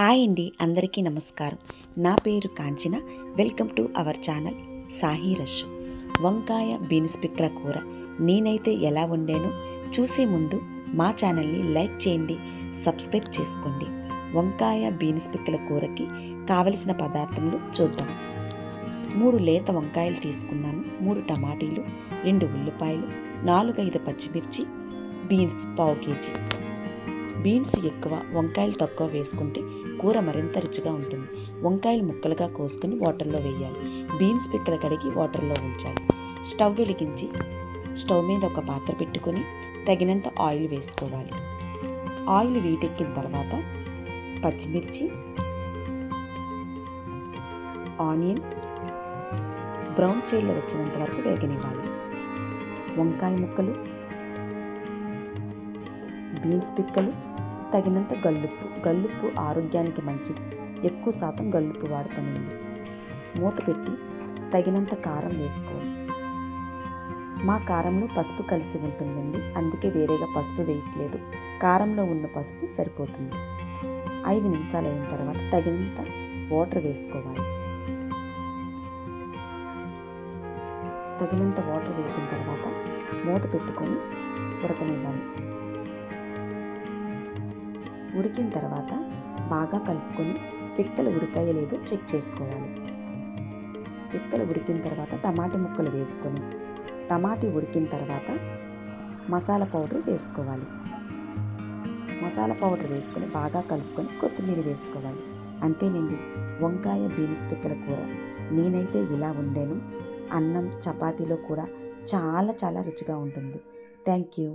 Hi అండి అందరికీ నమస్కారం. నా పేరు Kanchana. Welcome to our channel Sahi రష్ వంకాయ బీన్స్ పిక్కల కూర. నేనైతే ఎలా వండానో? చూసే ముందు మా ఛానల్ని లైక్ చేయండి సబ్స్క్రైబ్ చేసుకోండి. వంకాయ బీన్స్ పిక్కల కూరకి కావలసిన పదార్థములు చూద్దాం. మూడు లేత వంకాయలు తీసుకున్నాను. మూడు టమాటీలు రెండు ఉల్లిపాయలు నాలుగైదు పచ్చిమిర్చి బీన్స్ పావు కేజీ. బీన్స్ ఎక్కువ వంకాయలు తక్కువ వేసుకుంటే కూర మరింత రుచిగా ఉంటుంది. వంకాయలు ముక్కలుగా కోసుకుని వాటర్లో వేయాలి. బీన్స్ పిక్కలు కడిగి వాటర్లో ఉంచాలి. స్టవ్ వెలిగించి స్టవ్ మీద ఒక పాత్ర పెట్టుకొని తగినంత ఆయిల్ వేసుకోవాలి. ఆయిల్ వీటెక్కిన తర్వాత పచ్చిమిర్చి ఆనియన్స్ బ్రౌన్ షేడ్లో వచ్చినంత వరకు వేగనివ్వాలి. వంకాయ ముక్కలు బీన్స్ పిక్కలు తగినంత గల్లుప్పు. గల్లుప్పు ఆరోగ్యానికి మంచిది. ఎక్కువ శాతం గల్లుప్పు వాడతానండి. మూత పెట్టి తగినంత కారం వేసుకోవాలి. మా కారంలో పసుపు కలిసి ఉంటుందండి. అందుకే వేరేగా పసుపు వేయట్లేదు. కారంలో ఉన్న పసుపు సరిపోతుంది. ఐదు నిమిషాలు అయిన తర్వాత తగినంత వాటర్ వేసుకోవాలి. తగినంత వాటర్ వేసిన తర్వాత మూత పెట్టుకొని ఉడకనివ్వాలి. ఉడికిన తర్వాత బాగా కలుపుకొని పిక్కలు ఉడికాయో లేదో చెక్ చేసుకోవాలి. పిక్కలు ఉడికిన తర్వాత టమాటా ముక్కలు వేసుకొని టమాటీ ఉడికిన తర్వాత మసాలా పౌడర్ వేసుకోవాలి. మసాలా పౌడర్ వేసుకొని బాగా కలుపుకొని కొత్తిమీర వేసుకోవాలి. అంతేనండి వంకాయ బీన్స్ పిక్కల కూర. నేనైతే ఇలా వండాను. అన్నం చపాతీలో కూడా చాలా చాలా రుచిగా ఉంటుంది. Thank you.